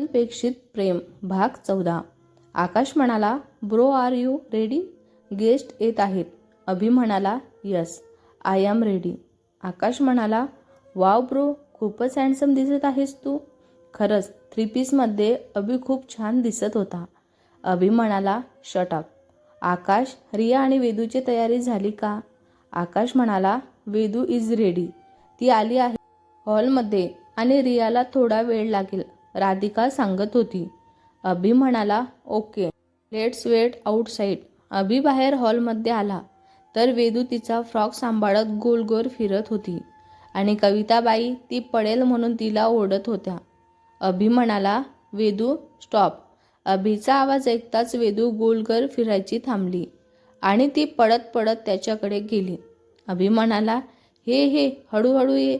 अनपेक्षित प्रेम. भाग चौदा. आकाश म्हणाला bro are you ready? Guest येत आहेत. अभि म्हणाला yes I am ready. Akash म्हणाला वाव ब्रो खूपच हँडसम दिसत आहेस तू. खरंच थ्री पीसमध्ये अभि खूप छान दिसत होता. अभि म्हणाला शटअप आकाश रिया आणि वेदूची तयारी झाली का? आकाश म्हणाला वेदू इज रेडी. ती आली आहे हॉलमध्ये आणि रियाला थोडा वेळ लागेल. राधिका सांगत होती. अभि म्हणाला okay let's wait outside Abhi बाहेर हॉलमध्ये आला. तर वेदू तिचा फ्रॉक सांभाळत गोलगोर फिरत होती आणि कविताबाई ती पडेल म्हणून तिला ओढत होत्या. अभि म्हणाला वेदू स्टॉप अभिचा आवाज ऐकताच वेदू गोलगर फिरायची थांबली आणि ती पडत पडत त्याच्याकडे गेली. अभि म्हणाला हे हे हळूहळू ये.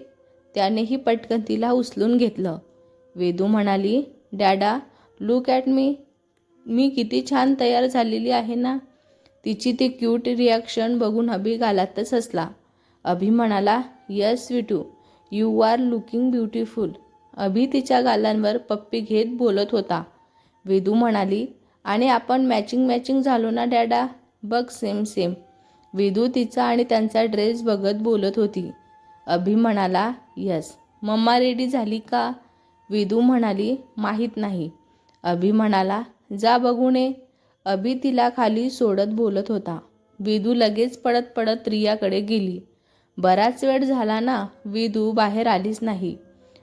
त्यानेही पटकन तिला उचलून घेतलं. वेदू म्हणाली डॅडा लुक ॲट मी मी किती छान तयार झालेली आहे ना. तिची ती क्यूट रिॲक्शन बघून अभि गालातच हसला. अभि म्हणाला yes Vidu you are looking beautiful Abhi तिच्या गालांवर पप्पी घेत बोलत होता. वेदू म्हणाली आणि आपण मॅचिंग मॅचिंग झालो ना डॅडा? बघ सेम सेम वेदू तिचा आणि त्यांचा ड्रेस बघत बोलत होती. अभि म्हणाला यस मम्मा रेडी झाली का? वेदू म्हणाली माहीत नाही. अभि म्हणाला जा बघूने अभि तिला खाली सोडत बोलत होता. वेदू लगेच पडत पडत रियाकडे गेली. बराच वेळ झाला ना वेदू बाहेर आलीच नाही.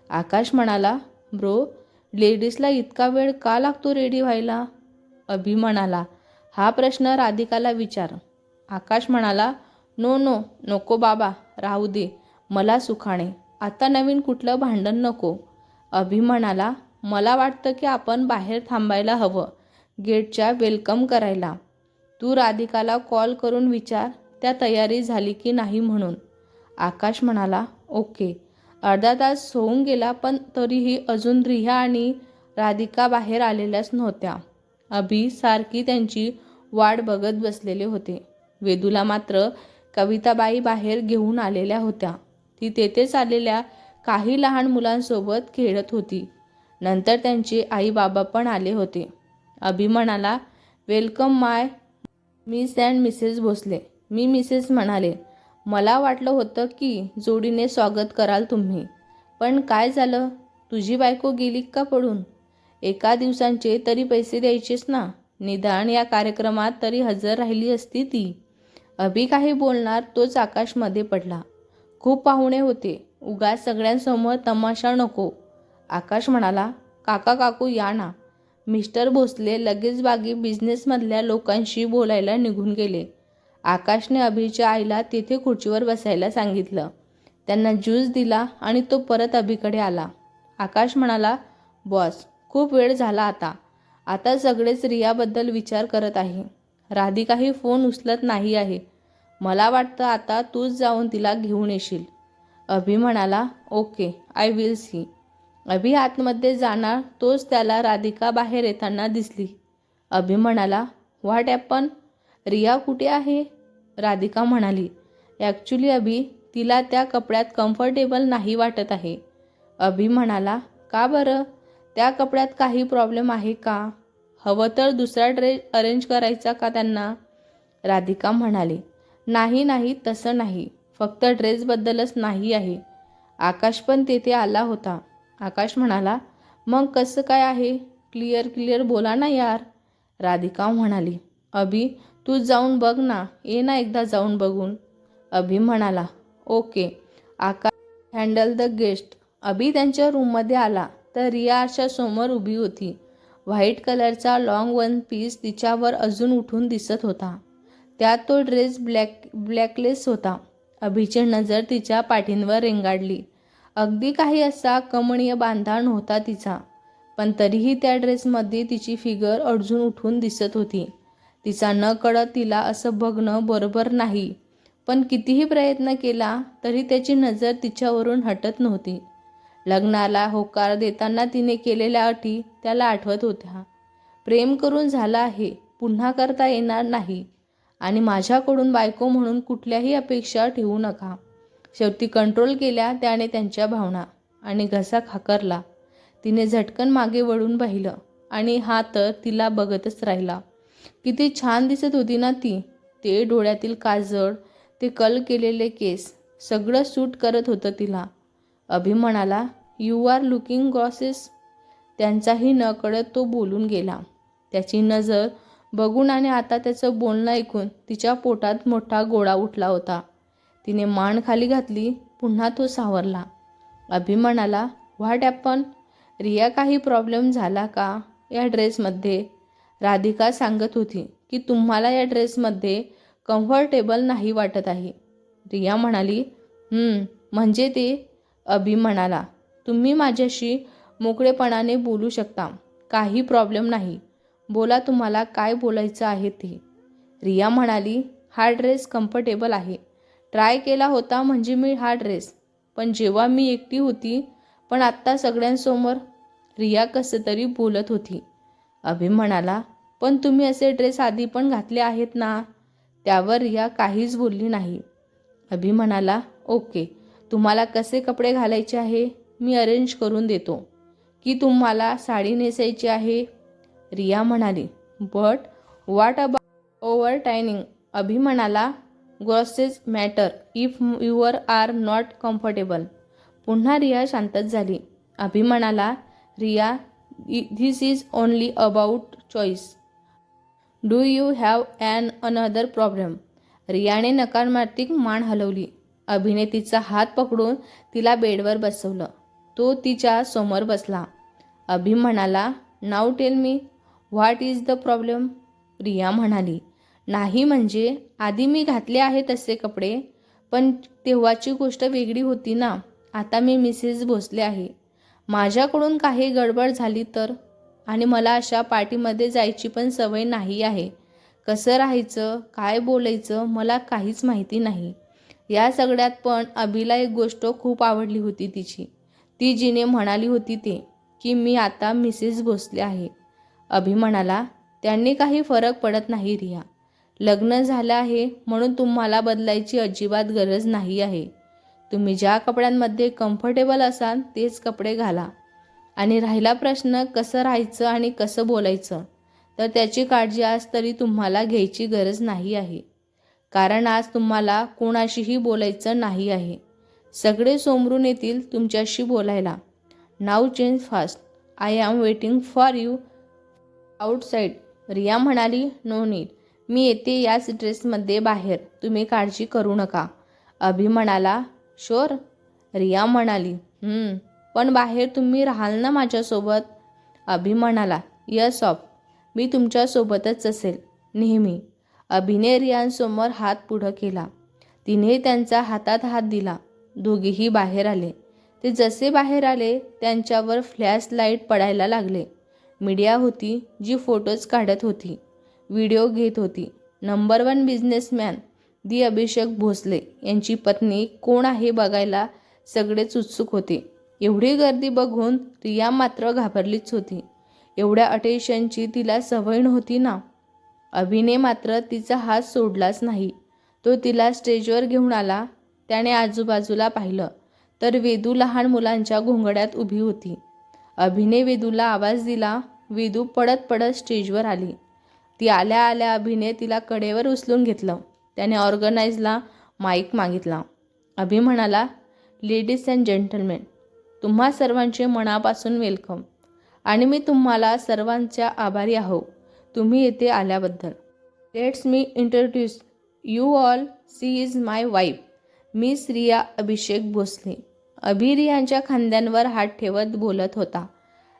आकाश म्हणाला ब्रो लेडीजला इतका वेळ का लागतो रेडी व्हायला? अभि म्हणाला हा प्रश्न राधिकाला विचार. आकाश म्हणाला नो नो नको बाबा राहू दे मला सुखाणे आता नवीन कुठलं भांडण नको. अभि म्हणाला मला वाटतं की आपण बाहेर थांबायला हवं. गेटच्या वेलकम करायला. तू राधिकाला कॉल करून विचार त्या तयारी झाली की नाही म्हणून. आकाश म्हणाला ओके. अर्धा तास होऊन गेला पण तरीही अजून रिया आणि राधिका बाहेर आलेल्याच नव्हत्या. अभि सारखी त्यांची वाट बघत बसलेले होते. वेदूला मात्र कविताबाई बाहेर घेऊन आलेल्या होत्या. ती तेथेच आलेल्या काही लहान मुलांसोबत खेळत होती. नंतर त्यांचे आई बाबा पण आले होते. अभि म्हणाला welcome my miss and Mrs Bhosale. Me Mrs म्हणाले. मला वाटलं होतं की जोडीने स्वागत कराल तुम्ही. पण काय झालं? तुझी बायको गेली का पडून एका दिवसांचे तरी पैसे द्यायचेच ना? निदान या कार्यक्रमात तरी हजर राहिली असती ती. अभि काही बोलणार तोच आकाशमध्ये पडला. खूप पाहुणे होते. उगाच सगळ्यांसमोर तमाशा नको. आकाश म्हणाला काका काकू या ना. मिस्टर भोसले लगेच बागी बिझनेसमधल्या लोकांशी बोलायला निघून गेले. आकाशने अभिच्या आईला तिथे खुर्चीवर बसायला सांगितलं. त्यांना ज्यूस दिला आणि तो परत अभिकडे आला. आकाश म्हणाला बॉस खूप वेळ झाला आता. आता सगळेच रियाबद्दल विचार करत आहे. राधिकाही फोन उचलत नाही आहे. मला वाटतं आता तूच जाऊन तिला घेऊन येशील. अभि म्हणाला okay I will see Abhi आतमध्ये जाणार तोच त्याला राधिका बाहेर येताना दिसली. अभि म्हणाला व्हॉट ॲपन रिया कुठे आहे? राधिका म्हणाली ॲक्च्युली अभि तिला त्या कपड्यात कम्फर्टेबल नाही वाटत आहे. अभि म्हणाला का बरं? त्या कपड्यात काही प्रॉब्लेम आहे का? हवं तर दुसरा ड्रेस अरेंज करायचा का त्यांना? राधिका म्हणाली नाही नाही तसं नाही. फक्त ड्रेसबद्दलच नाही आहे. आकाश पण तेथे आला होता. आकाश म्हणाला मग कसं काय आहे? क्लिअर क्लिअर बोला ना यार. राधिका म्हणाली अभि तू जाऊन बघ ना. ये ना एकदा जाऊन बघून. अभि म्हणाला okay. Akash handle the guest Abhi त्यांच्या रूममध्ये आला तर रिया आरच्या समोर उभी होती. व्हाईट कलरचा लॉंग वन पीस तिच्यावर अजून उठून दिसत होता. त्यात तो ड्रेस ब्लॅक ब्लॅकलेस होता. अभिची नजर तिच्या पाठींवर रेंगाडली. अगदी काही असा कमणीय बांधा नव्हता तिचा पण तरीही त्या ड्रेसमध्ये तिची फिगर अडजून उठून दिसत होती. तिचा न कळत तिला असं बघणं बरोबर नाही पण कितीही प्रयत्न केला तरी त्याची नजर तिच्यावरून हटत नव्हती. लग्नाला होकार देताना तिने केलेल्या अटी त्याला आठवत होत्या. प्रेम करून झाला आहे पुन्हा करता येणार नाही. आणि माझ्याकडून बायको म्हणून कुठल्याही अपेक्षा ठेवू नका. शेवटी कंट्रोल केल्या त्याने त्यांच्या भावना आणि घसा खाकरला. तिने झटकन मागे वळून पाहिलं आणि हा तर तिला बघतच राहिला. किती छान दिसत होती ना ती. ते डोळ्यातील काजळ ते कल केलेले केस सगळं सूट करत होतं तिला. अभि म्हणाला यू आर लुकिंग गॉसेस त्यांचाही नकळत तो बोलून गेला. त्याची नजर बघून आणि आता त्याचं बोलणं ऐकून तिच्या पोटात मोठा गोळा उठला होता. तिने मान खाली घातली पुन्हा तो सावरला. अभि म्हणाला व्हॉट ॲपन रिया काही प्रॉब्लेम झाला का या ड्रेसमध्ये? राधिका सांगत होती की तुम्हाला या ड्रेसमध्ये कम्फर्टेबल नाही वाटत आहे. रिया म्हणाली म्हणजे ते? अभि म्हणाला तुम्ही माझ्याशी मोकळेपणाने बोलू शकता. काही प्रॉब्लेम नाही. बोला तुम्हाला काय बोलायचं आहे ते. रिया म्हणाली हा ड्रेस कम्फर्टेबल आहे. ट्राय केला होता म्हणजे मी हा ड्रेस. पण जेव्हा मी एकटी होती पण आत्ता सगळ्यांसमोर रिया कसं तरी बोलत होती. अभि म्हणाला पण तुम्ही असे ड्रेस आधी पण घातले आहेत ना त्यावर रिया काहीच बोलली नाही. अभि म्हणाला ओके तुम्हाला कसे कपडे घालायचे आहे? मी अरेंज करून देतो. की तुम्हाला साडी नेसायची आहे रिया म्हणाली but what about over tying Abhi म्हणाला grosses matter if your are not comfortable पुन्हा रिया शांतच झाली. अभि म्हणाला Riya this is only about choice do you have an another problem रियाने नकारात्मक मान हलवली. अभिने तिचा हात पकडून तिला बेडवर बसवलं. तो तिच्या समोर बसला. अभि म्हणाला now tell me what is the problem Priya म्हणाली नाही म्हणजे आधी मी घातले आहे तसे कपडे पण तेव्हाची गोष्ट वेगळी होती ना. आता मी मिसेस भोसले आहे. माझ्याकडून काही गडबड झाली तर? आणि मला अशा पार्टीमध्ये जायची पण सवय नाही आहे. कसं राहायचं? काय बोलायचं? मला काहीच माहिती नाही. या सगळ्यात पण अभिला एक गोष्ट खूप आवडली होती तिची. ती जिने म्हणाली होती ते की मी आता मिसेस भोसले आहे. अभि म्हणाला त्यांनी काही फरक पडत नाही रिया. लग्न झालं आहे म्हणून तुम्हाला बदलायची अजिबात गरज नाही आहे. तुम्ही ज्या कपड्यांमध्ये कम्फर्टेबल असाल तेच कपडे घाला. आणि राहिला प्रश्न कसं राहायचं आणि कसं बोलायचं? तर त्याची काळजी आज तरी तुम्हाला घ्यायची गरज नाही आहे. कारण आज तुम्हाला कोणाशीही बोलायचं नाही आहे. सगळे सोमरून येतील तुमच्याशी बोलायला. Now change fast I am waiting for you outside Riya म्हणाली नो नीड. मी येते याच ड्रेसमध्ये बाहेर. तुम्ही काळजी करू नका. अभि म्हणाला शोर. रिया म्हणाली पण बाहेर तुम्ही राहाल ना माझ्यासोबत? अभि म्हणाला यस ऑफ. मी तुमच्यासोबतच असेल नेहमी. अभिने रियांसमोर हात पुढं केला. तिने त्यांचा हातात हात दिला. दोघेही बाहेर आले. ते जसे बाहेर आले त्यांच्यावर फ्लॅश लाइट पडायला लागले. मीडिया होती जी फोटोज काढत होती व्हिडिओ घेत होती. Number one businessman the Abhishek Bhosale यांची पत्नी कोण आहे बघायला सगळेच उत्सुक होते. एवढी गर्दी बघून रिया मात्र घाबरलीच होती. एवढ्या अटेन्शनची तिला सवय नव्हती ना. अभिने मात्र तिचा हात सोडलाच नाही. तो तिला स्टेजवर घेऊन आला. त्याने आजूबाजूला पाहिलं. तर वेदू लहान मुलांच्या घोंगड्यात उभी होती. अभिने वेदूला आवाज दिला. वेदू पडत पडत स्टेजवर आली. ती आल्या आल्या अभिने तिला कडेवर उचलून घेतलं. त्याने ऑर्गनाईजला माईक मागितला. अभि म्हणाला लेडीज अँड जेंटलमेन तुम्हा सर्वांचे मनापासून वेलकम. आणि मी तुम्हाला सर्वांच्या आभारी आहो. तुम्ही येथे आल्याबद्दल. Let's me introduce. You all she is my wife. मी श्रिया अभिषेक भोसले. अभिर यांच्या खांद्यांवर हात ठेवत बोलत होता.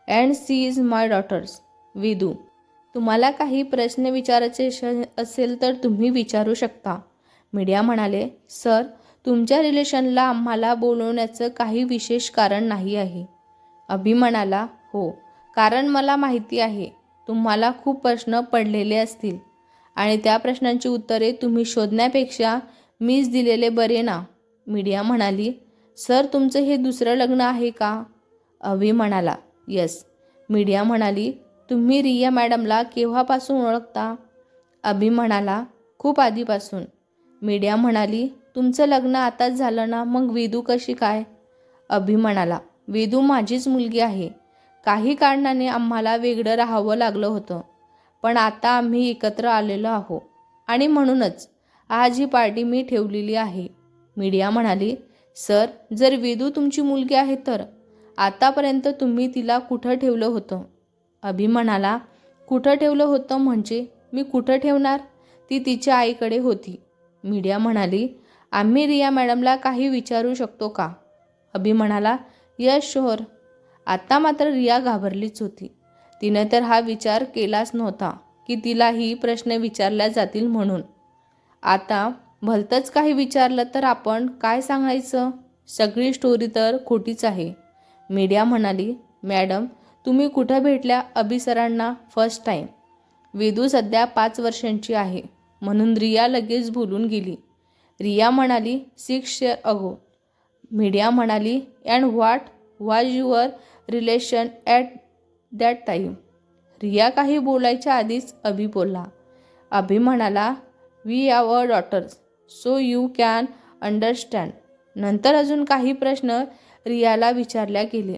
And she is my daughters Vidu तुम्हाला काही प्रश्न विचारायचे श- असेल तर तुम्ही विचारू शकता. मीडिया म्हणाले सर तुमच्या रिलेशनला आम्हाला बोलवण्याचं काही विशेष कारण नाही आहे. अभि म्हणाला हो कारण मला माहिती आहे. तुम्हाला खूप प्रश्न पडलेले असतील. आणि त्या प्रश्नांची उत्तरे तुम्ही शोधण्यापेक्षा मीच दिलेले बरे ना. मीडिया म्हणाली सर तुमचं हे दुसरं लग्न आहे का? अभि म्हणाला. यस. मीडिया म्हणाली तुम्ही रिया मॅडमला केव्हापासून ओळखता? अभि म्हणाला खूप आधीपासून. मीडिया म्हणाली तुमचं लग्न आताच झालं ना मग वेदू कशी काय? अभि म्हणाला वेदू माझीच मुलगी आहे. काही कारणाने आम्हाला वेगळं राहावं लागलं होतं पण आता आम्ही एकत्र आलेलो आहो आणि म्हणूनच आज ही पार्टी मी ठेवलेली आहे. मीडिया म्हणाली सर जर वेदू तुमची मुलगी आहे तर? आतापर्यंत तुम्ही तिला कुठं ठेवलं होतं? अभि म्हणाला कुठं ठेवलं होतं म्हणजे मी कुठं ठेवणार? ती तिच्या आईकडे होती. मीडिया म्हणाली आम्ही रिया मॅडमला काही विचारू शकतो का? अभि म्हणाला यश शोहर आत्ता मात्र रिया घाबरलीच होती. तिने तर हा विचार केलाच नव्हता की तिला ही प्रश्न विचारल्या जातील म्हणून. आता भलतंच काही विचारलं तर आपण काय सांगायचं? सगळी स्टोरी तर खोटीच आहे. मीडिया म्हणाली मॅडम तुम्ही कुठं भेटल्या अभिसरांना फर्स्ट टाईम वेदू सध्या पाच वर्षांची आहे. म्हणून रिया लगेच बोलून गेली. रिया म्हणाली सिक्स शेअर अगो. मीडिया म्हणाली and what was your relation at that time? Riya काही बोलायच्या आधीच अभि बोलला. अभि म्हणाला we our daughters. So you can understand नंतर अजून काही प्रश्न रियाला विचारल्या गेले.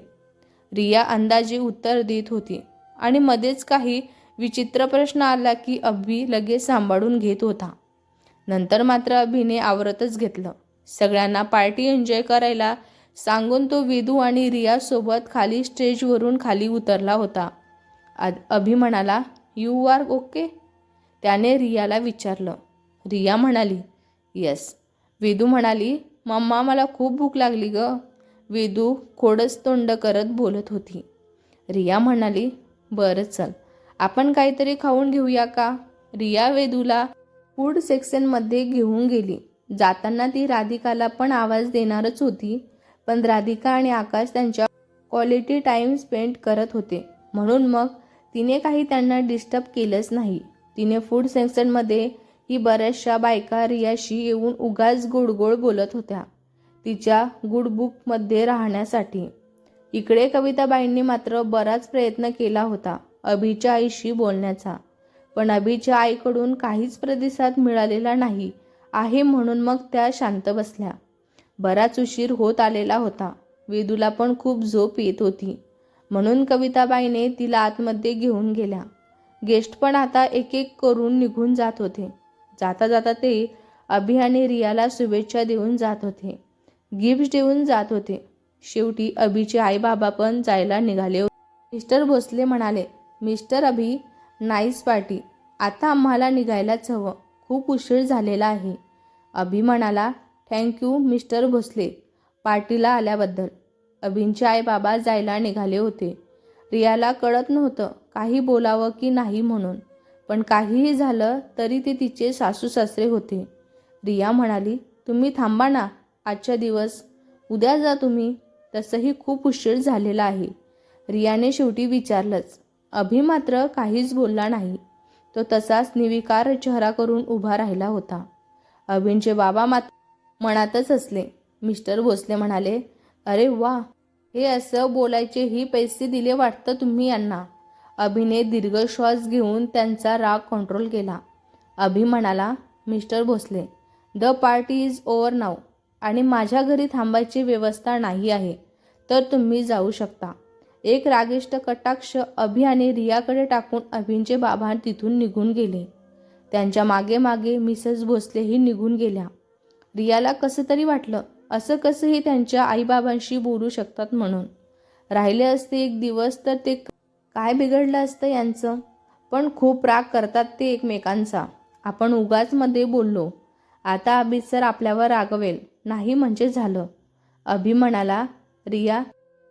रिया अंदाजे उत्तर देत होती आणि मध्येच काही विचित्र प्रश्न आला की अभि लगेच सांभाळून घेत होता. नंतर मात्र अभिने आवरतच घेतलं. सगळ्यांना पार्टी एन्जॉय करायला सांगून तो विदू आणि रियासोबत खाली स्टेजवरून खाली उतरला होता. आ- अभि म्हणाला यू आर ओके त्याने रियाला विचारलं. रिया म्हणाली येस वेदू म्हणाली मम्मा मला खूप भूक लागली ग. वेदू खोडच तोंड करत बोलत होती. रिया म्हणाली बरं चल आपण काहीतरी खाऊन घेऊया का? रिया वेदूला फूड सेक्शनमध्ये घेऊन गेली. जाताना ती राधिकाला पण आवाज देणारच होती पण राधिका आणि आकाश त्यांच्या क्वालिटी टाईम स्पेंड करत होते. म्हणून मग तिने काही त्यांना डिस्टर्ब केलंच नाही. तिने फूड सेक्शनमध्ये ही बऱ्याचशा बायका रियाशी येऊन उगाच गोडगोड बोलत होत्या. तिच्या गुडबुकमध्ये राहण्यासाठी. इकडे कविताबाईंनी मात्र बराच प्रयत्न केला होता अभिच्या आईशी बोलण्याचा. पण अभिच्या आईकडून काहीच प्रतिसाद मिळालेला नाही आहे म्हणून मग त्या शांत बसल्या. बराच उशीर होत आलेला होता. वेदूला पण खूप झोप येत होती. म्हणून कविताबाईने तिला आतमध्ये घेऊन गेल्या. गेस्ट पण आता एक एक करून निघून जात होते. जाता जाता ते अभि आणि रियाला शुभेच्छा देऊन जात होते. गिफ्ट देऊन जात होते. शेवटी अभिचे आई बाबा पण जायला निघाले. होते मिस्टर भोसले म्हणाले मिस्टर अभि नाईस पार्टी. आता आम्हाला निघायलाच हवं. खूप उशीर झालेला आहे. अभि म्हणाला थँक्यू मिस्टर भोसले. पार्टीला आल्याबद्दल. अभिंचे आई बाबा जायला निघाले होते. रियाला कळत नव्हतं काही बोलावं की नाही म्हणून. पण काहीही झालं तरी ते तिचे सासू सासरे होते. रिया म्हणाली तुम्ही थांबा ना आजच्या दिवस. उद्या जा तुम्ही. तसंही खूप उशीर झालेला आहे. रियाने शेवटी विचारलंच अभि मात्र काहीच बोलला नाही. तो तसाच निर्विकार चेहरा करून उभा राहिला होता. अभिनचे बाबा मात्र मनातच असले मिस्टर भोसले म्हणाले अरे वा हे असं बोलायचे ही पैसे दिले वाटतं तुम्ही यांना. अभिने दीर्घ श्वास घेऊन त्यांचा राग कंट्रोल केला. अभि म्हणाला Mr Bhosale the party is over now आणि माझ्या घरी थांबायची व्यवस्था नाही आहे तर तुम्ही जाऊ शकता एक रागिष्ट कटाक्ष अभि आणि रियाकडे टाकून अभिंचे बाबा तिथून निघून गेले. त्यांच्या मागे मागे मिसेस भोसलेही निघून गेल्या. रियाला कसं तरी वाटलं असं कसंही त्यांच्या आईबाबांशी बोलू शकतात म्हणून. राहिले असते एक दिवस तर ते काय बिघडलं असतं यांचं? पण खूप राग करतात ते एकमेकांचा. आपण उगाचमध्ये बोललो. आता अभि सर आपल्यावर रागवेल. नाही म्हणजे झालं. अभि म्हणाला रिया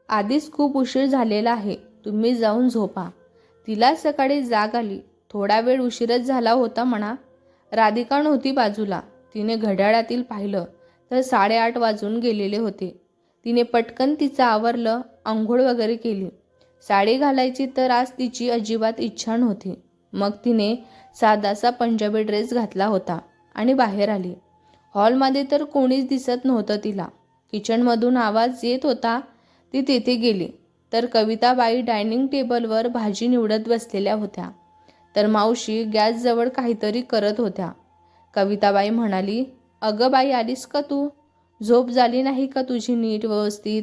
आधीच खूप उशीर झालेला आहे. तुम्ही जाऊन झोपा. तिला सकाळी जाग आली. थोडा वेळ उशीरच झाला होता म्हणा. राधिका नव्हती बाजूला. तिने घड्याळातील पाहिलं तर साडेआठ वाजून गेलेले होते. तिने पटकन तिचं आवरलं आंघोळ वगैरे केली. साडी घालायची तर आज तिची अजिबात इच्छा नव्हती. मग तिने साधासा पंजाबी ड्रेस घातला होता आणि बाहेर आली. हॉलमध्ये तर कोणीच दिसत नव्हतं तिला. किचनमधून आवाज येत होता ती तेथे गेली. तर कविताबाई डायनिंग टेबलवर भाजी निवडत बसलेल्या होत्या. तर मावशी गॅसजवळ काहीतरी करत होत्या. कविताबाई म्हणाली अगं बाई आलीस का तू? झोप झाली नाही का तुझी नीट व्यवस्थित?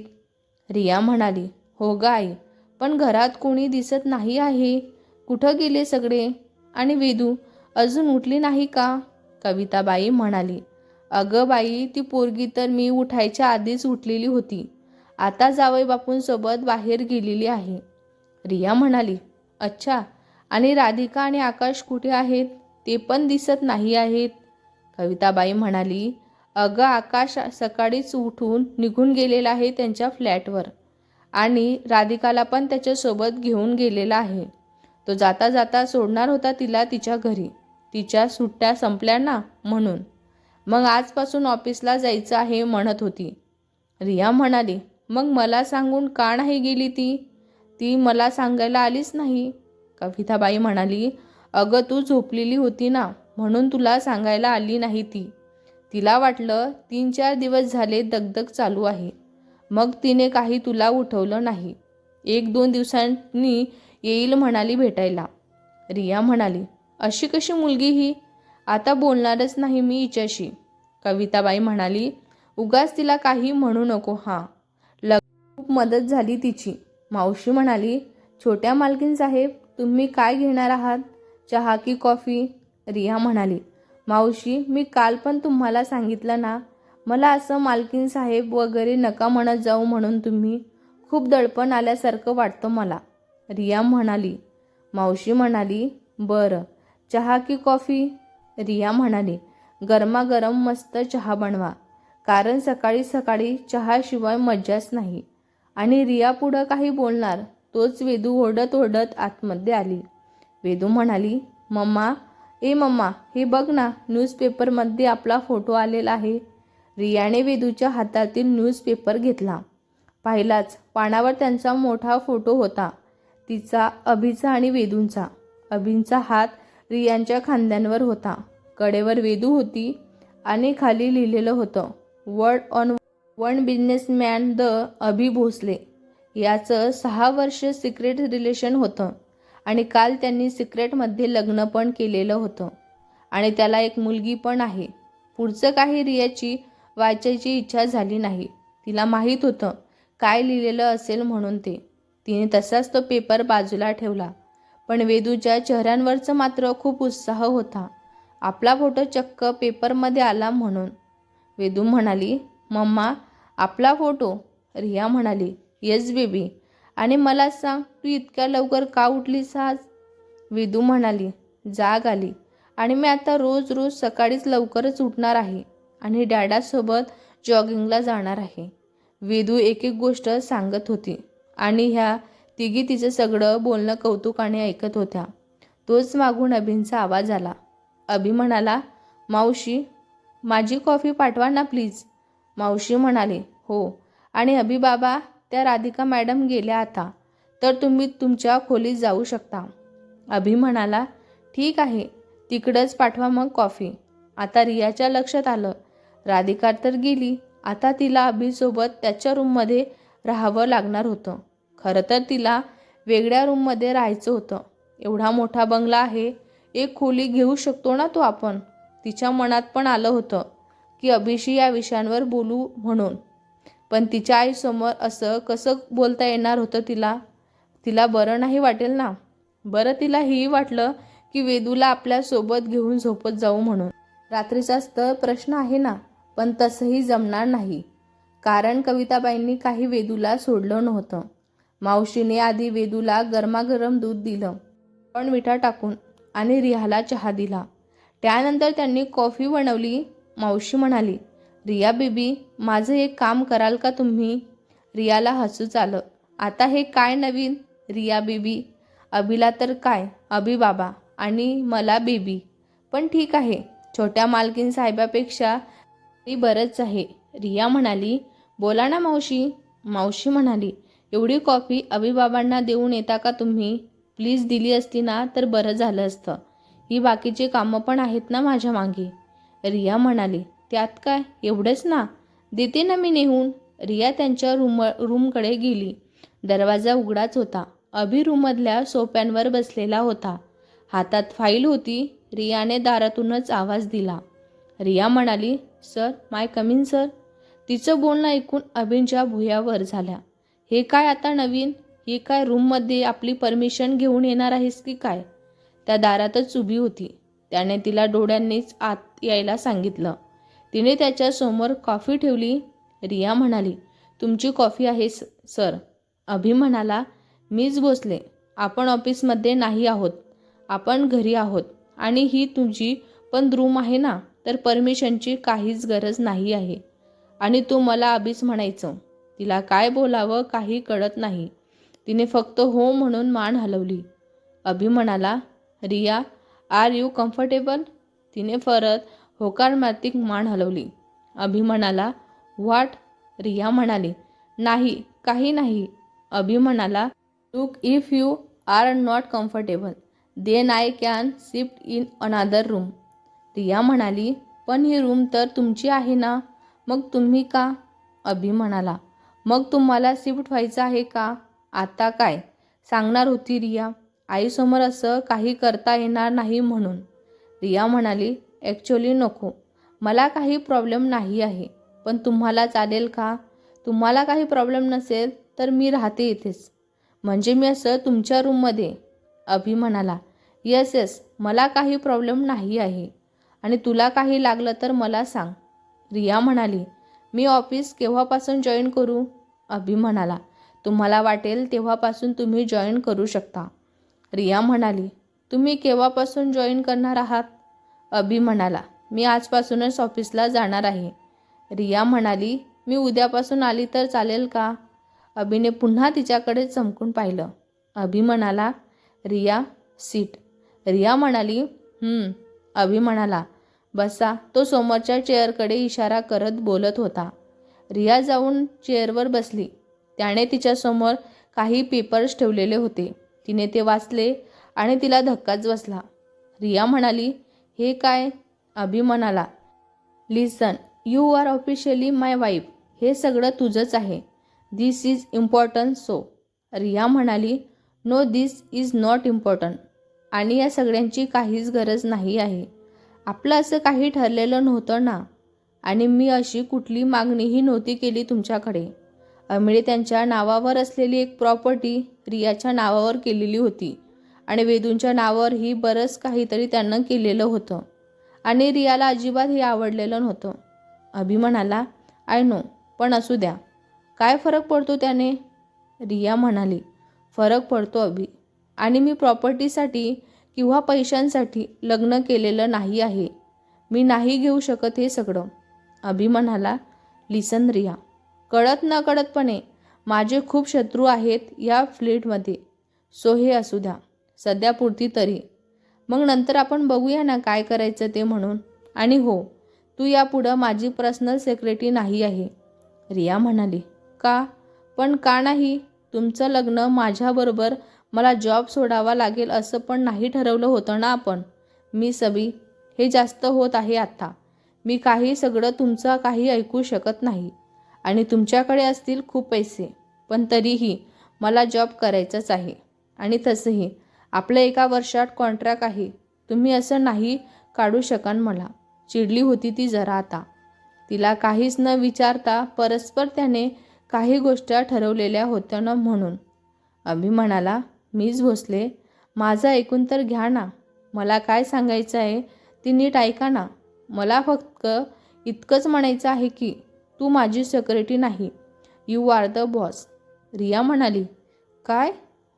रिया म्हणाली हो ग आई. पण घरात कोणी दिसत नाही आहे. कुठं गेले सगळे? आणि वेदू अजून उठली नाही का? कविताबाई म्हणाली अगं बाई ती पोरगी तर मी उठायच्या आधीच उठलेली होती. आता जावई बापूंसोबत बाहेर गेलेली आहे. रिया म्हणाली अच्छा आणि राधिका आणि आकाश कुठे आहेत? ते पण दिसत नाही आहेत. कविताबाई म्हणाली अगं आकाश सकाळीच उठून निघून गेलेला आहे त्यांच्या फ्लॅटवर. आणि राधिकाला पण त्याच्यासोबत घेऊन गेलेला आहे. तो जाता जाता सोडणार होता तिला तिच्या घरी. तिच्या सुट्ट्या संपल्या ना म्हणून. मग आजपासून ऑफिसला जायचं आहे म्हणत होती. रिया म्हणाली मग मला सांगून का नाही गेली ती? ती मला सांगायला आलीच नाही. कविताबाई म्हणाली अगं तू झोपलेली होती ना म्हणून तुला सांगायला आली नाही ती. तिला वाटलं तीन चार दिवस झाले दगदग चालू आहे. मग तिने काही तुला उठवलं नाही. एक दोन दिवसांनी येईल म्हणाली भेटायला. रिया म्हणाली अशी कशी मुलगी ही? आता बोलणारच नाही मी हिच्याशी. कविताबाई म्हणाली उगाच तिला काही म्हणू नको हां. लग खूप मदत झाली तिची. मावशी म्हणाली छोट्या मालकीन साहेब तुम्ही काय घेणार आहात? चहा की कॉफी? रिया म्हणाली मावशी मी काल पण तुम्हाला सांगितलं ना मला असं मालकीन साहेब वगैरे नका म्हणत जाऊ म्हणून तुम्ही खूप दडपण आल्यासारखं वाटतं मला. रिया म्हणाली. मावशी म्हणाली बरं. चहा की कॉफी? रिया म्हणाली गरमागरम मस्त चहा बनवा. कारण सकाळी सकाळी चहाशिवाय मज्जाच नाही. आणि रिया पुढं काही बोलणार तोच वेदू ओढत ओढत आतमध्ये आली. वेदू म्हणाली मम्मा ए मम्मा हे बघ ना न्यूजपेपरमध्ये आपला फोटो आलेला आहे. रियाने वेदूच्या हातातील न्यूजपेपर घेतला. पाहिलाच पानावर त्यांचा मोठा फोटो होता. तिचा अभिचा आणि वेदूंचा. अभिंचा हात रियांच्या खांद्यांवर होता. कडेवर वेदू होती आणि खाली लिहिलेलं होतं world on one businessman the Abhi Bhosale. याचं सहा वर्ष सिक्रेट रिलेशन होतं आणि काल त्यांनी सिक्रेटमध्ये लग्न पण केलेलं होतं. आणि त्याला एक मुलगी पण आहे. पुढचं काही रियाची वाचायची इच्छा झाली नाही. तिला माहीत होतं काय लिहिलेलं असेल म्हणून ते. तिने तसाच तो पेपर बाजूला ठेवला. पण वेदूच्या चेहऱ्यांवरचं मात्र खूप उत्साह होता. आपला फोटो चक्क पेपरमध्ये आला म्हणून. वेदू म्हणाली मम्मा आपला फोटो. रिया म्हणाली येस बेबी. आणि मला सांग तू इतक्या लवकर का उठलीस आज? वेदू म्हणाली जाग आली. आणि मी आता रोज रोज सकाळीच लवकरच उठणार आहे. आणि डॅडासोबत जॉगिंगला जाणार आहे. वेदू एक एक गोष्ट सांगत होती आणि ह्या तिघी तिचं सगळं बोलणं कौतुकाने ऐकत होत्या. तोच मागून अभिंचा आवाज आला. अभि म्हणाला मावशी माझी कॉफी पाठवा ना प्लीज. मावशी म्हणाले हो. आणि अभि बाबा त्या राधिका मॅडम गेल्या आता तर तुम्ही तुमच्या खोलीत जाऊ शकता. अभि म्हणाला ठीक आहे तिकडंच पाठवा मग कॉफी. आता रियाच्या लक्षात आलं राधिका तर गेली. आता तिला अभिसोबत त्याच्या रूममध्ये राहावं लागणार होतं. खरं तर तिला वेगळ्या रूममध्ये राहायचं होतं. एवढा मोठा बंगला आहे. एक खोली घेऊ शकतो ना तो आपण? तिच्या मनात पण आलं होतं की अभिशी या विषयांवर बोलू म्हणून. पण तिच्या आईसमोर असं कसं बोलता येणार होतं तिला? तिला बरं नाही वाटेल ना? बरं तिला हेही वाटलं की वेदूला आपल्यासोबत घेऊन झोपत जाऊ म्हणून. रात्रीचाच तर प्रश्न आहे ना? पण तसंही जमणार नाही. कारण कविताबाईंनी काही वेदूला सोडलं नव्हतं. मावशीने आधी वेदूला गरमागरम दूध दिलं पण मिठा टाकून आणि रियाला चहा दिला. त्यानंतर त्यांनी कॉफी बनवली. मावशी म्हणाली रिया बेबी माझं एक काम कराल का तुम्ही? रियाला हसूच आलं. आता हे काय नवीन? रिया बेबी अभिला तर काय? अभि बाबा आणि मला बेबी. पण ठीक आहे. छोट्या मालकीन साहेबापेक्षा ती बरंच आहे. रिया म्हणाली बोला ना मावशी. मावशी म्हणाली एवढी कॉफी अभिबाबांना देऊन येता का तुम्ही? प्लीज दिली असती ना तर बरं झालं असतं. ही बाकीची कामं पण आहेत ना माझ्या मागे. रिया म्हणाली त्यात काय? एवढंच ना? देते ना मी नेहून रिया त्यांच्या रूम रूमकडे गेली. दरवाजा उघडाच होता. अभि रूममधल्या सोप्यांवर बसलेला होता. हातात फाईल होती. रियाने दारातूनच आवाज दिला. रिया म्हणाली सर माय कमिन सर. तिचं बोलणं ऐकून अभिनच्या भुयावर झाल्या. हे काय आता नवीन? ही काय रूममध्ये आपली परमिशन घेऊन येणार आहेस की काय? त्या दारातच उभी होती. त्याने तिला डोळ्यांनीच आत यायला सांगितलं. तिने त्याच्यासमोर कॉफी ठेवली. रिया म्हणाली तुमची कॉफी आहे स- सर. अभि म्हणाला मीच भोसले आपण ऑफिसमध्ये नाही आहोत. आपण घरी आहोत. आणि ही तुमची पण रूम आहे ना? तर परमिशनची काहीच गरज नाही आहे. आणि तू मला अभिच म्हणायचं. तिला काय बोलावं काही कळत नाही. तिने फक्त हो म्हणून मान हलवली. अभि म्हणाला रिया आर यू कम्फर्टेबल? तिने परत होकारमातिक मान हलवली. अभि म्हणाला व्हॉट? रिया म्हणाली नाही काही नाही. अभि म्हणाला look if you are not comfortable then I can shift in another room. Riya म्हणाली पण ही रूम तर तुमची आहे ना? मग तुम्ही का? अभि म्हणाला मग तुम्हाला शिफ्ट व्हायचं आहे का? आता काय? सांगणार होती रिया. आईसमोर असं काही करता येणार नाही म्हणून. रिया म्हणाली ॲक्च्युली नको. मला काही प्रॉब्लेम नाही आहे. पण तुम्हाला चालेल का? तुम्हाला काही प्रॉब्लेम नसेल तर मी राहते इथेच. म्हणजे मी असं तुमच्या रूममध्ये अभि म्हणाला येस येस मला काही प्रॉब्लेम नाही आहे. आणि तुला काही लागलं तर मला सांग. रिया म्हणाली मी ऑफिस केव्हापासून जॉईन करू? अभि म्हणाला तुम्हाला वाटेल तेव्हापासून तुम्ही जॉईन करू शकता. रिया म्हणाली तुम्ही केव्हापासून जॉईन करणार आहात? अभि म्हणाला मी आजपासूनच ऑफिसला जाणार आहे. रिया म्हणाली मी उद्यापासून आली तर चालेल का? अभिने पुन्हा तिच्याकडे चमकून पाहिलं. अभि म्हणाला रिया सीट. रिया म्हणाली अभि म्हणाला बसा. तो समोरच्या चेअरकडे इशारा करत बोलत होता. रिया जाऊन चेअरवर बसली. त्याने तिच्यासमोर काही पेपर्स ठेवलेले होते. तिने ते वाचले आणि तिला धक्काच बसला. रिया म्हणाली हे काय? अभि म्हणाला listen you are officially my wife हे सगळं तुझंच आहे. This is important so Riya म्हणाली no this is not important आणि या सगळ्यांची काहीच गरज नाही आहे. आपलं असं काही ठरलेलं नव्हतं ना. आणि मी अशी कुठली मागणीही नव्हती केली तुमच्याकडे. अमिळे त्यांच्या नावावर असलेली एक प्रॉपर्टी रियाच्या नावावर केलेली होती. आणि वेदूंच्या नावावर ही बरंच काहीतरी त्यांना केलेलं होतं. आणि रियाला अजिबात हे आवडलेलं नव्हतं. अभि म्हणाला आय नो पण असू द्या. काय फरक पडतो त्याने? रिया म्हणाली फरक पडतो अभि. आणि मी प्रॉपर्टीसाठी किंवा पैशांसाठी लग्न केलेलं नाही आहे. मी नाही घेऊ शकत हे सगळं. अभि म्हणाला लिसन रिया. कळत न कळतपणे माझे खूप शत्रू आहेत या फ्लीटमध्ये. सो हे असू द्या. सध्यापुरती तरी. मग नंतर आपण बघूया ना काय करायचं ते म्हणून. आणि हो तू यापुढं माझी पर्सनल सेक्रेटरी नाही आहे. रिया म्हणाली का? पण का नाही? तुमचं लग्न माझ्याबरोबर मला जॉब सोडावा लागेल असं पण नाही ठरवलं होतं ना आपण. मी सभी हे जास्त होत आहे आत्ता मी काही सगळं तुमचं काही ऐकू शकत नाही. आणि तुमच्याकडे असतील खूप पैसे. पण तरीही मला जॉब करायचाच आहे. आणि तसंही आपलं एका वर्षात कॉन्ट्रॅक्ट आहे. तुम्ही असं नाही काढू शकाल मला. चिडली होती ती जरा आता. तिला काहीच न विचारता परस्पर त्याने काही गोष्टी ठरवलेल्या होत्या ना म्हणून. अभि म्हणाला मीच भोसले माझं ऐकून तर घ्या ना. मला काय सांगायचं आहे ती नीट ऐका ना. मला फक्त इतकंच म्हणायचं आहे की तू माझी सेक्रेटरी नाही. You are the boss Riya म्हणाली काय?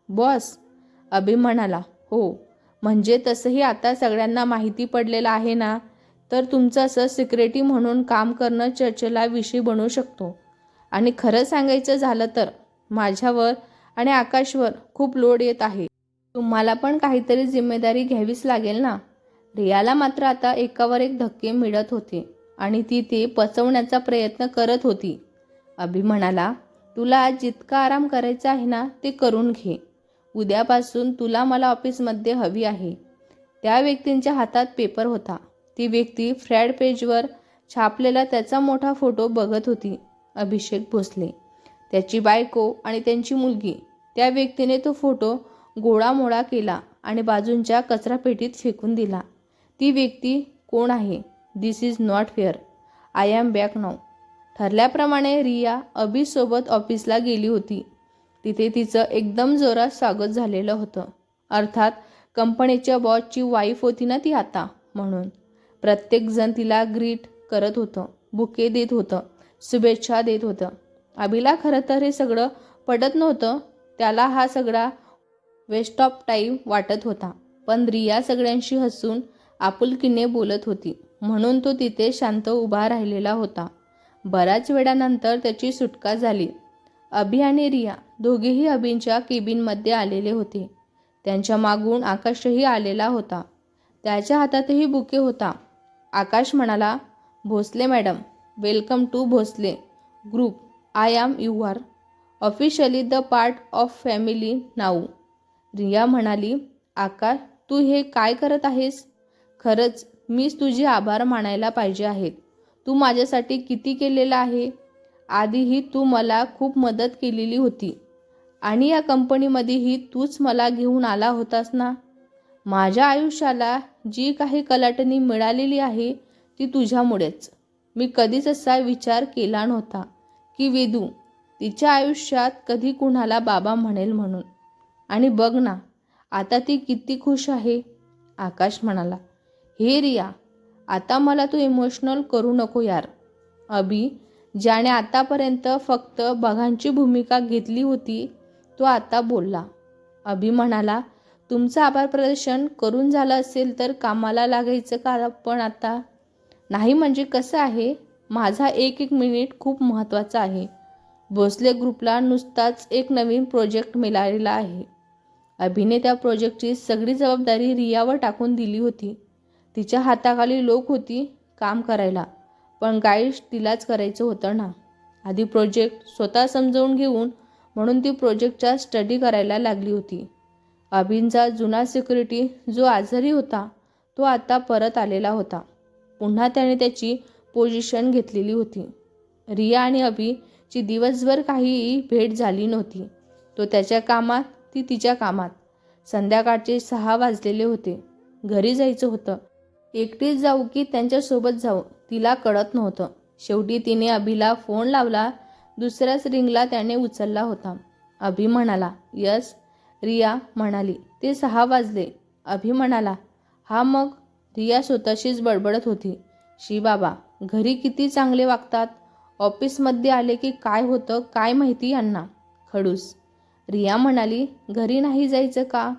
बॉस अभि म्हणाला हो. म्हणजे तसंही आता सगळ्यांना माहिती पडलेलं आहे ना तर तुमचं असं सिक्रेटी म्हणून काम करणं चर्चेला विषय बनू शकतो. आणि खरं सांगायचं झालं तर माझ्यावर आणि आकाशवर खूप लोड येत आहे. तुम्हाला पण काहीतरी जिम्मेदारी घ्यावीच लागेल ना? रियाला मात्र आता एकावर एक धक्के मिळत होते आणि ती ते पचवण्याचा प्रयत्न करत होती. अभि म्हणाला तुला आज जितका आराम करायचा आहे ना ते करून घे. उद्यापासून तुला मला ऑफिसमध्ये हवी आहे. त्या व्यक्तींच्या हातात पेपर होता. ती व्यक्ती फ्रॅड पेजवर छापलेला त्याचा मोठा फोटो बघत होती. अभिषेक भोसले त्याची बायको आणि त्यांची मुलगी त्या व्यक्तीने तो फोटो गोळामोळा केला आणि बाजूंच्या कचरापेटीत फेकून दिला. ती व्यक्ती कोण आहे? This is not fair I am back now ठरल्याप्रमाणे रिया अभिसोबत ऑफिसला गेली होती. तिथे तिचं एकदम जोरात स्वागत झालेलं होतं. अर्थात कंपनीच्या बॉसची वाईफ होती ना ती आता म्हणून. प्रत्येकजण तिला ग्रीट करत होतं बुके देत होतं शुभेच्छा देत होतं. अभिला खरं तर हे सगळं पटत नव्हतं त्याला हा सगळा वेस्ट ऑफ टाईम वाटत होता. पण रिया सगळ्यांशी हसून आपुलकीने बोलत होती. म्हणून तो तिथे शांत उभा राहिलेला होता. बऱ्याच वेळानंतर त्याची सुटका झाली. अभि आणि रिया दोघेही अभिंच्या केबिनमध्ये आलेले होते. त्यांच्या मागून आकाशही आलेला होता. त्याच्या हातातही बुके होता. आकाश म्हणाला Bhosale madam welcome to Bhosale group. I am you are officially the part of family now Riya म्हणाली आकाश तू हे काय करत आहेस? खरंच मीच तुझे आभार मानायला पाहिजे आहेत. तू माझ्यासाठी किती केलेलं आहे? आधीही तू मला खूप मदत केलेली होती. आणि या कंपनीमध्येही तूच मला घेऊन आला होतास ना? माझ्या आयुष्याला जी काही कलाटणी मिळालेली आहे ती तुझ्यामुळेच. मी कधीच असा विचार केला नव्हता की वेदू तिच्या आयुष्यात कधी कुणाला बाबा म्हणेल म्हणून. आणि बघ ना आता ती किती खुश आहे. आकाश म्हणाला हे रिया आता मला तू इमोशनल करू नको यार. अभि ज्याने आतापर्यंत फक्त बघांची भूमिका घेतली होती तो आता बोलला. अभि म्हणाला तुमचं आभार प्रदर्शन करून झालं असेल तर कामाला लागायचं का पण आता? नाही म्हणजे कसं आहे? माझा एक एक मिनिट खूप महत्त्वाचा आहे. भोसले ग्रुपला नुसताच एक नवीन प्रोजेक्ट मिळालेला आहे. अभिने त्या प्रोजेक्टची सगळी जबाबदारी रियावर टाकून दिली होती. तिच्या हाताखाली लोक होती काम करायला पण गाईड तिलाच करायचं होतं ना. आधी प्रोजेक्ट स्वतः समजवून घेऊन म्हणून ती प्रोजेक्टचा स्टडी करायला लागली होती. अभिनचा जुना सिक्युरिटी जो आजारी होता तो आता परत आलेला होता. पुन्हा त्याने त्याची पोझिशन घेतलेली होती. रिया आणि अभि ची दिवसभर काहीही भेट झाली नव्हती. तो त्याच्या कामात ती तिच्या कामात. संध्याकाळचे सहा वाजलेले होते. घरी जायचं होतं. एकटीच जाऊ की त्यांच्यासोबत जाऊ तिला कळत नव्हतं. शेवटी तिने अभिला फोन लावला. दुसऱ्याच रिंगला त्याने उचलला होता. अभि म्हणाला यस. रिया म्हणाली ते सहा वाजले. अभि म्हणाला हा मग. रिया स्वतःशीच बडबडत होती. शी बाबा घरी किती चांगले वागतात. ऑफिसमध्ये आले की काय होतं काय माहिती यांना? खडूस. रिया म्हणाली घरी नाही जायचं का?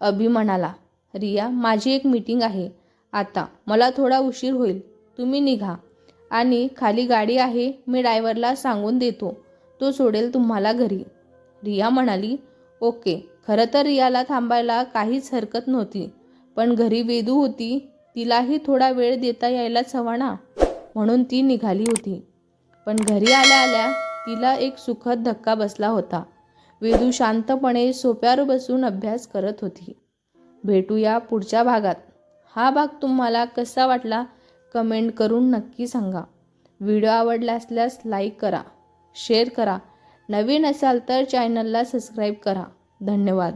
अभि म्हणाला रिया माझी एक मीटिंग आहे. आता मला थोडा उशीर होईल. तुम्ही निघा. आणि खाली गाडी आहे मी ड्रायव्हरला सांगून देतो. तो सोडेल तुम्हाला घरी. रिया म्हणाली ओके. खरं तर रियाला थांबायला काहीच हरकत नव्हती. पण घरी वेदू होती तिलाही थोडा वेळ देता यायलाच हवा ना? म्हणून ती निघाली होती. पण घरी आल्या आल्या तिला एक सुखद धक्का बसला होता. वेदू शांतपणे सोप्यावर बसून अभ्यास करत होती. भेटूया पुढच्या भागात. हा भाग तुम्हाला कसा वाटला कमेंट करून नक्की सांगा. व्हिडिओ आवडला असल्यास लाईक करा शेअर करा. नवीन असाल तर चॅनलला सबस्क्राईब करा. धन्यवाद.